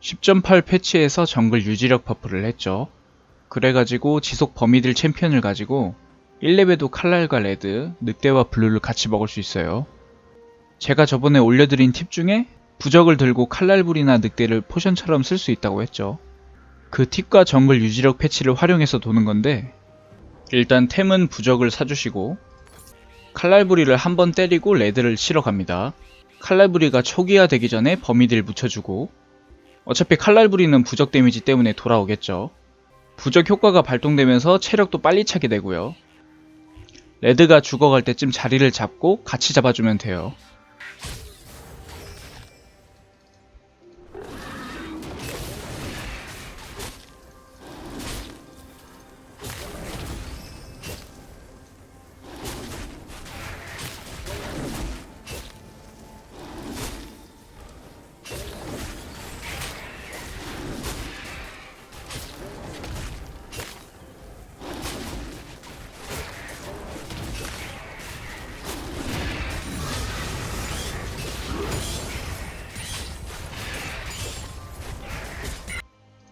10.8 패치에서 정글 유지력 버프를 했죠. 그래가지고 지속 범위들 챔피언을 가지고 1렙에도 칼날과 레드, 늑대와 블루를 같이 먹을 수 있어요. 제가 저번에 올려드린 팁 중에 부적을 들고 칼날불이나 늑대를 포션처럼 쓸 수 있다고 했죠. 그 팁과 정글 유지력 패치를 활용해서 도는 건데 일단 템은 부적을 사주시고 칼날부리를 한 번 때리고 레드를 치러 갑니다. 칼날부리가 초기화 되기 전에 범위들 묻혀주고 어차피 칼날 부리는 부적 데미지 때문에 돌아오겠죠. 부적 효과가 발동되면서 체력도 빨리 차게 되고요. 레드가 죽어갈 때쯤 자리를 잡고 같이 잡아주면 돼요.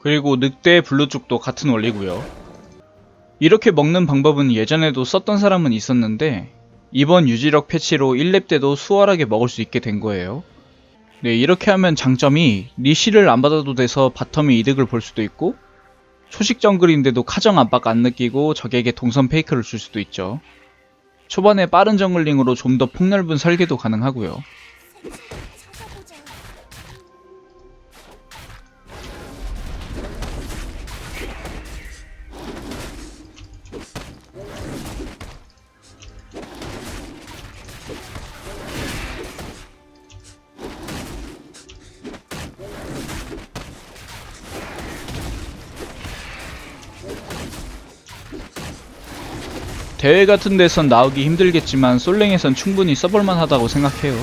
그리고 늑대 블루쪽도 같은 원리고요. 이렇게 먹는 방법은 예전에도 썼던 사람은 있었는데 이번 유지력 패치로 1렙 때도 수월하게 먹을 수 있게 된 거예요. 네, 이렇게 하면 장점이 리시를 안 받아도 돼서 바텀이 이득을 볼 수도 있고 초식 정글인데도 카정 압박 안 느끼고 적에게 동선 페이크를 줄 수도 있죠. 초반에 빠른 정글링으로 좀 더 폭넓은 설계도 가능하고요. 대회 같은 데선 나오기 힘들겠지만 솔랭에선 충분히 써볼만 하다고 생각해요.